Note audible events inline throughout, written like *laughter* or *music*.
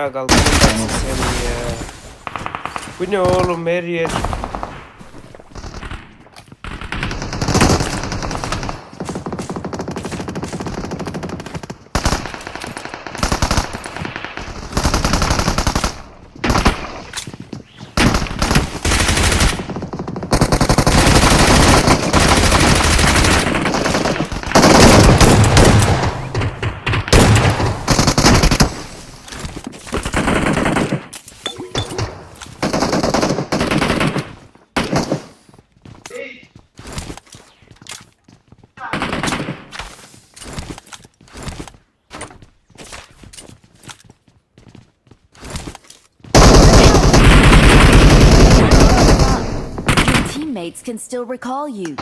Ya kalkalım senin ya. Bu ne oğlum her yer. Can still recall you.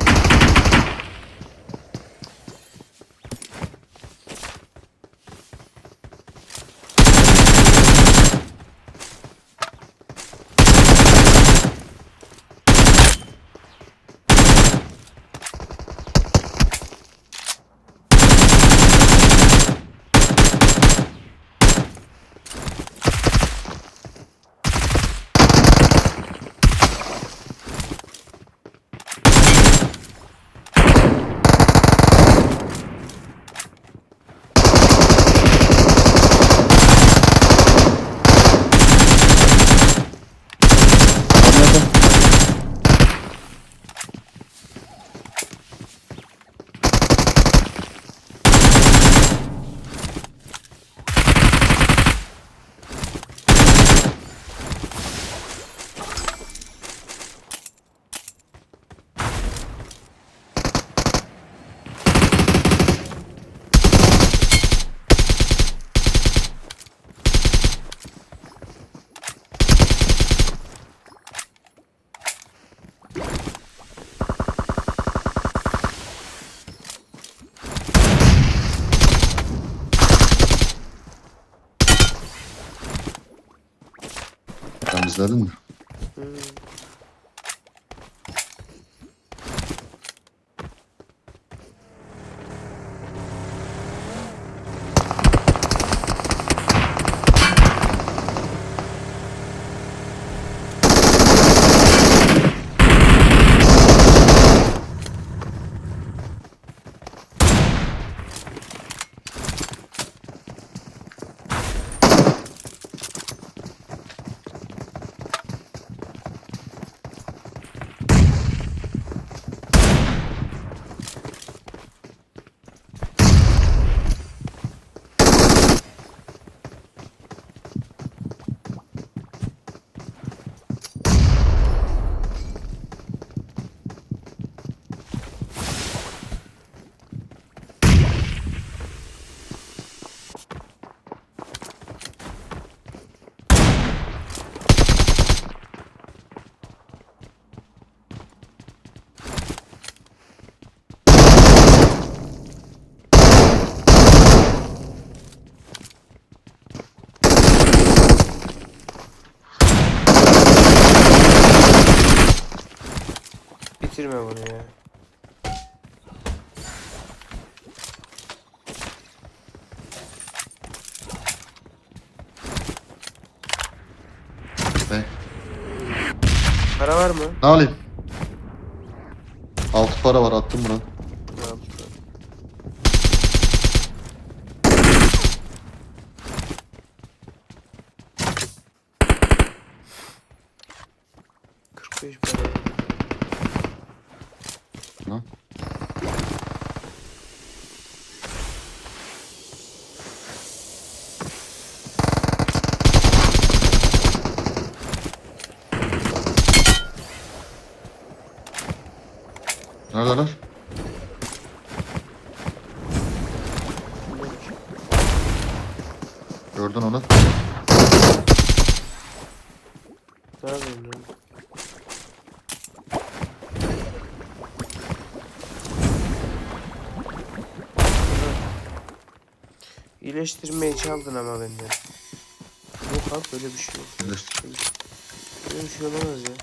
Temizledin mi? Bitirme bunu ya. Be. Para var mı? Ne alayım? Altı para var attım buna. Tamam. Kırk beş para. Lan. Neredeler? Gördün onu. Ne yapayım lan? İyileştirmeyi çaldın ama benden. Yok abi böyle bir şey yok. Böyle bir şey olamaz ya.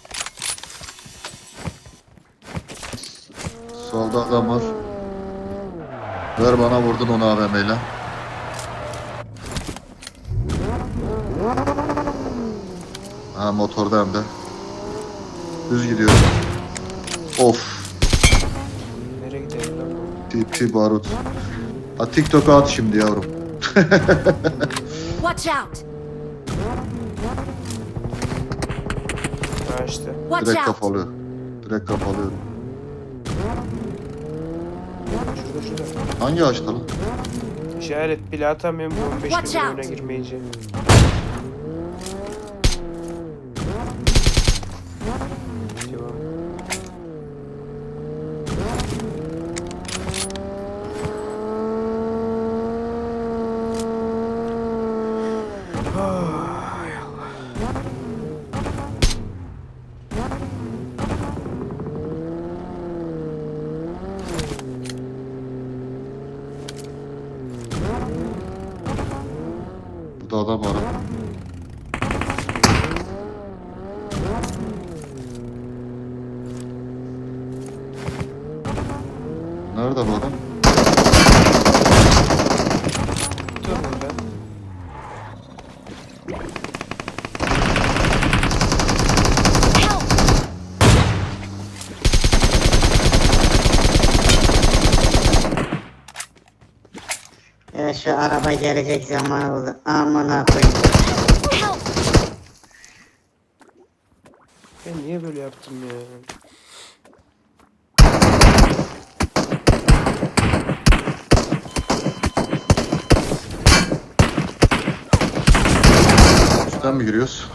Solda adam var. Ver bana vurdun onu AVM'yle. Ha motorda hem de. Düz gidiyor. Of. Nereye gidelim lan? TP barut. Ha TikTok'a at şimdi yavrum. Watch out! Ha işte. Watch Direkt out! kafalıyor. Direkt kafalıyor. Şurada şurada. Hangi ağaçta lan? İşaret bile atamıyorum bu 15 Watch bin out. oyuna girmeyince. Nerede bu adam? Dur burada. Ya şu araba gelecek zaman oldu. Amına koyayım. Ben niye böyle yaptım ya? Üstten mi giriyoruz?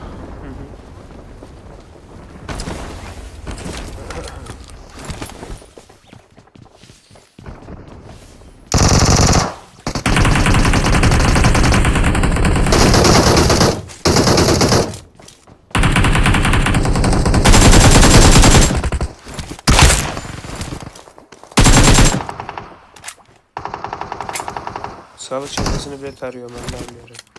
Sağlık çantasını bile tarıyorum Allah'ım yarabbim.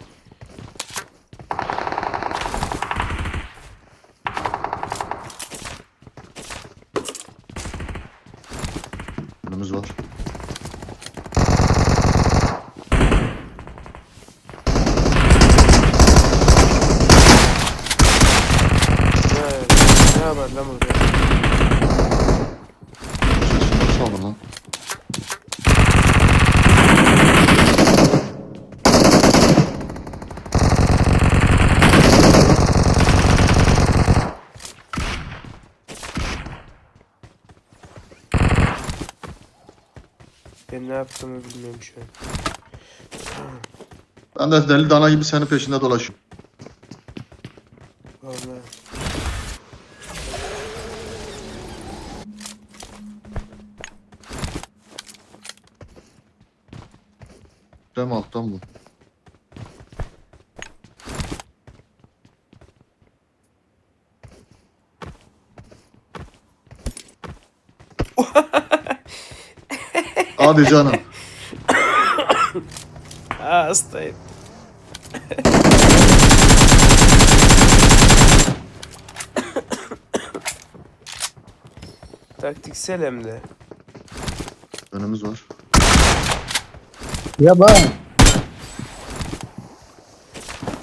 Önümüz var. Burada? Sesini nasıl aldın lan? Ben ne yaptığımı bilmiyorum şu an. Ben de deli dana gibi senin peşinde dolaşıyorum. Alttan bu? *laughs* Hadi canım. Aa hastayım. Taktiksel hem de. Önümüz var. Ya bak.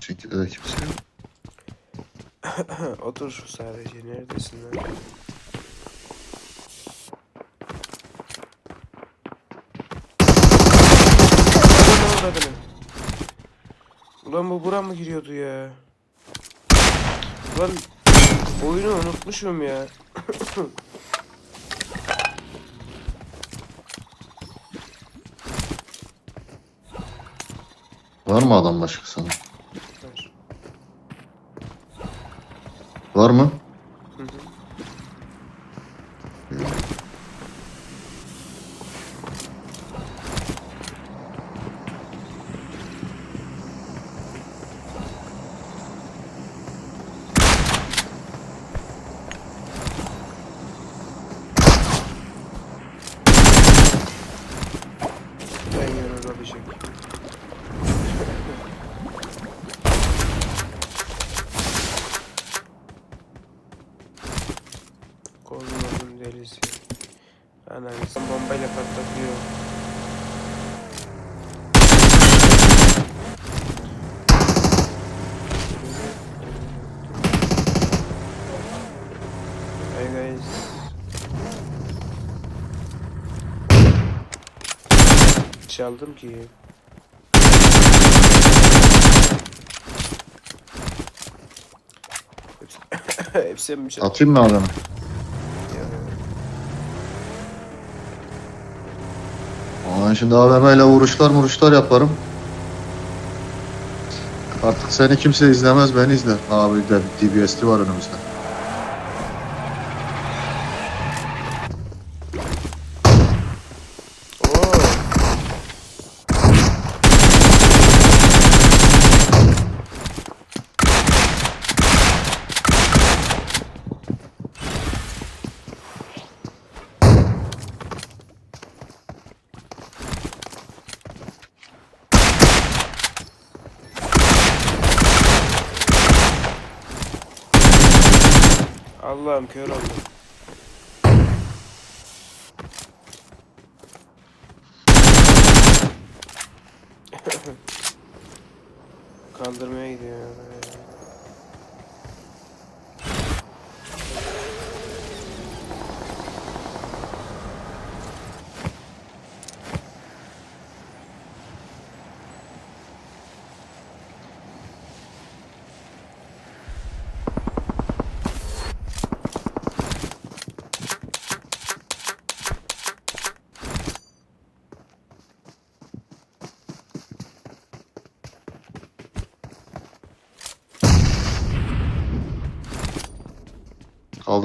Çünkü de kimse yok. *coughs* Otur şu sadece. Neredesin lan? Avradını. Ulan bu bura mı giriyordu ya? Ulan Oyunu unutmuşum ya. *coughs* Var mı adam başka sana? Var mı? Hı hı. Ben yanına bir şey. Kolunun delisi. Ananı sen bombayla patlatıyor. Hey guys. Çaldım ki. Hepsi, *coughs* mi? Atayım mı adamı? Ya. Ama şimdi AVM ile vuruşlar vuruşlar yaparım. Artık seni kimse izlemez beni izler. Abi de DBS'li var önümüzde. Oo. Allah'ım kör oldum.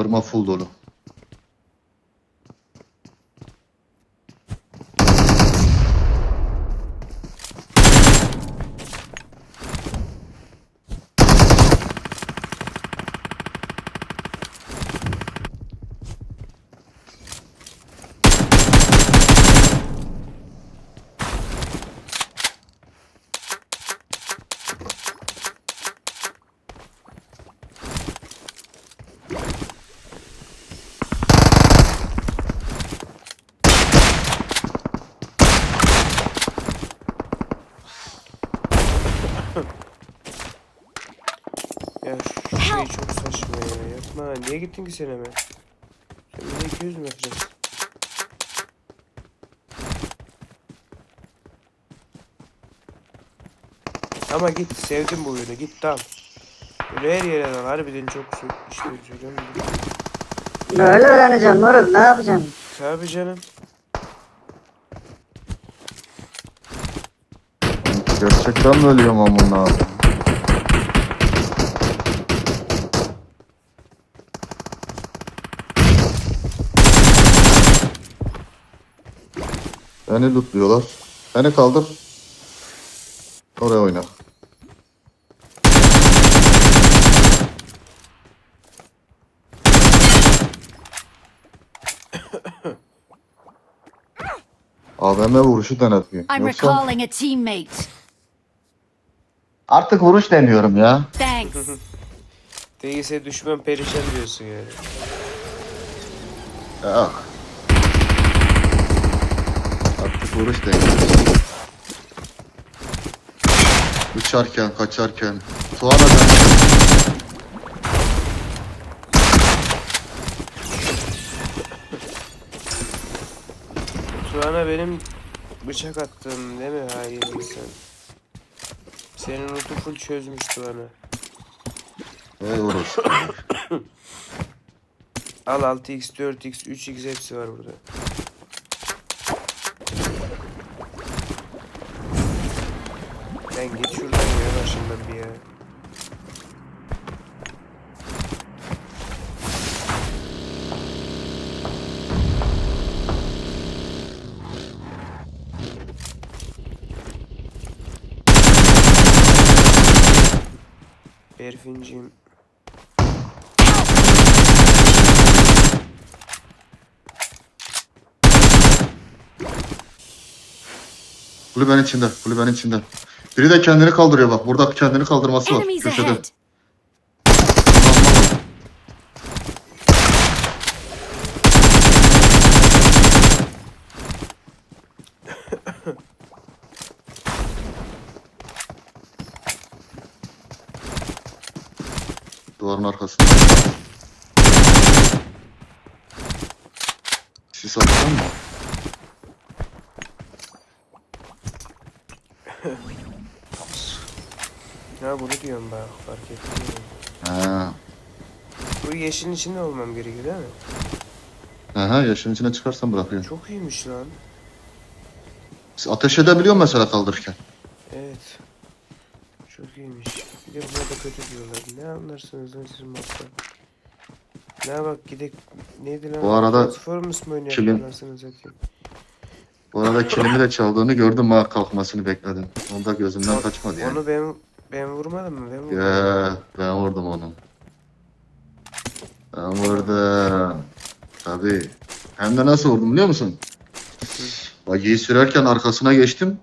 Kaldırma full dolu. Niye gittin ki sen hemen? Sen bir de 200 metresin. Ama git sevdim bu oyunu git dal. Böyle her yere dal harbiden çok su işte söylüyorum. Böyle öğreneceğim moruk ne yapacağım? Tabii canım. Gerçekten mi ölüyorum amına Beni lootluyorlar. Beni kaldır. Oraya oyna. AVM vuruşu denetmiyor. I'm Yoksa recalling a teammate. artık vuruş deniyorum ya. Thanks. *laughs* Değilse düşman perişan diyorsun yani. Ya. Artık vuruş deniyorum. Uçarken, kaçarken. Tuana ben. Tuana benim bıçak attım değil mi hain insan? Senin notu full çözmüş Tuana. Vay orası. Al 6x, 4x, 3x hepsi var burada. Sen git şuradan ya başımdan bir ya. Berfincim. Kulübenin içinde. Kulübenin içinde. Biri de kendini kaldırıyor bak. Burada kendini kaldırması var. Enemies Köşede. ahead! Sis atacak mı? Ha *laughs* bunu diyorum bak fark ettim. Ha. Bu yeşilin içinde olmam gerekiyor değil mi? Aha yaşın içine çıkarsan bırakıyor. Çok iyiymiş lan. Ateş edebiliyor mesela kaldırırken. Evet. Çok iyiymiş. Bir de buna da kötü diyorlar. Ne anlarsınız lan siz maçta? Ne bak gidek neydi lan? Bu arada Transformers mı kilim-. Bu arada kilimi de çaldığını gördüm ha kalkmasını bekledim. Onu da gözümden kaçmadı yani. Onu ben ben vurmadım mı? Ben vurmadım. Ya ben vurdum onu. Ben vurdum. Tabii. Hem de nasıl vurdum biliyor musun? Bagiyi sürerken arkasına geçtim.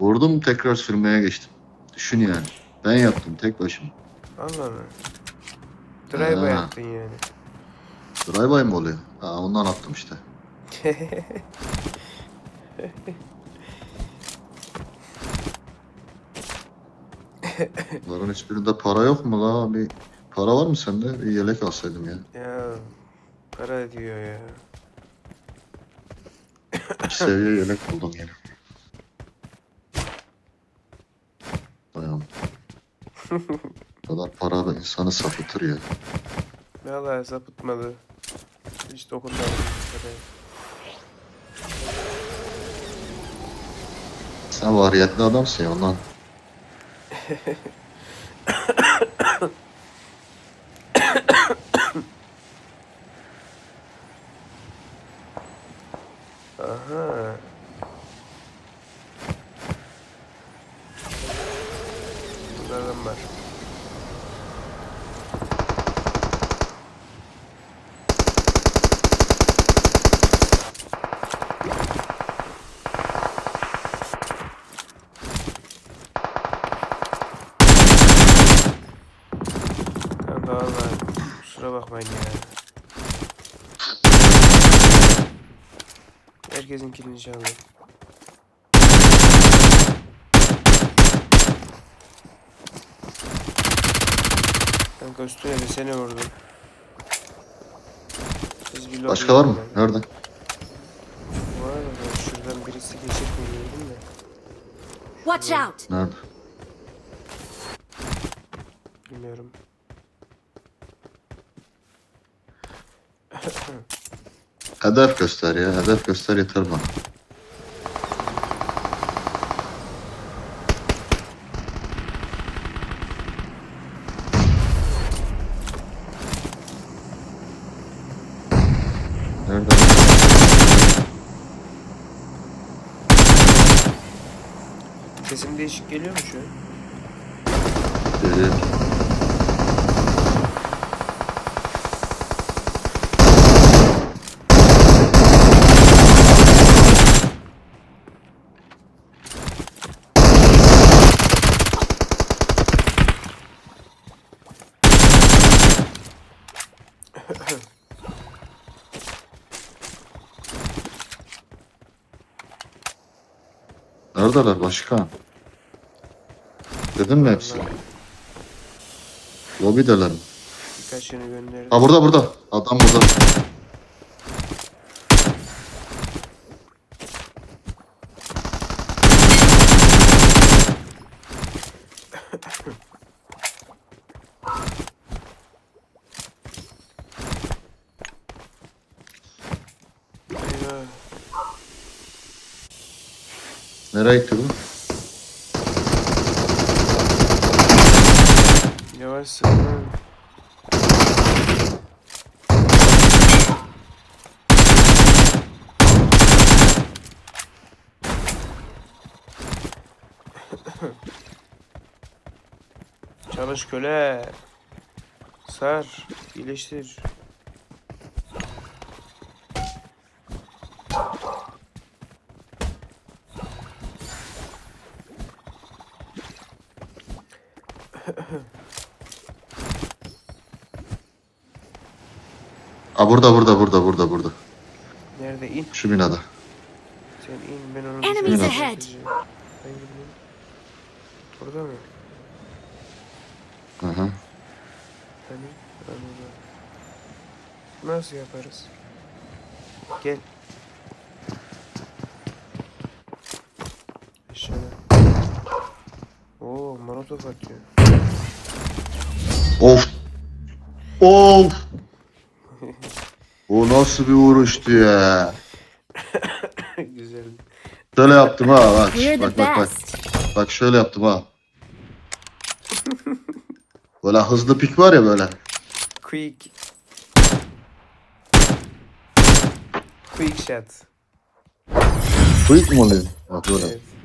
Vurdum tekrar sürmeye geçtim. Düşün yani. Ben yaptım tek başıma. Allah Allah. Drive Ha. yaptın yani. Drive-by mı oluyor? Ha, ondan attım işte. Bunların hiçbirinde para yok mu la? Bir para var mı sende? Bir yelek alsaydım ya. ya para diyor ya. Bir seviye yelek buldum yine. Dayan. *laughs* Bu kadar para da insanı sapıtır ya. Vallahi sapıtmadı. Hiç dokunmadım. Sen variyetli adamsın ya ondan. *laughs* Aha. Burada adam var. Kanka valla kusura bakmayın ya. Herkesin kilini çaldı. Kanka üstüne de seni vurdum. Bir Başka var mı? Nerede? Var da şuradan birisi geçip mi de. Watch out! Nerede? Bilmiyorum. Hedef göster ya. Hedef göster yeter bana. Nerede? Sesim değişik geliyor mu şu an? Geliyor. Neredeler başkan? Dedim mi hepsi? Lobideler mi? Birkaçını gönderdim. Ha burada burada. Adam burada. Nereye gitti bu? Yavaş sıkma. Çalış köle. Sar. iyileştir. Aa burada burada burada burada burada. Nerede in? Şu binada. Sen in ben onu Enemies dışarı ahead. Ben gideyim. Burada mı? Hı hı. Hani? Anladım. Nasıl yaparız? Gel. Aşağıda. Oo, molotof atıyor. Of. Of. Nasıl bir vuruştu ya. *coughs* Güzel. Şöyle yaptım ha bak. Bak bak bak. Bak şöyle yaptım ha. Böyle hızlı pik var ya böyle. Quick. Quick shot. Quick mi oluyor? Bak böyle. Evet.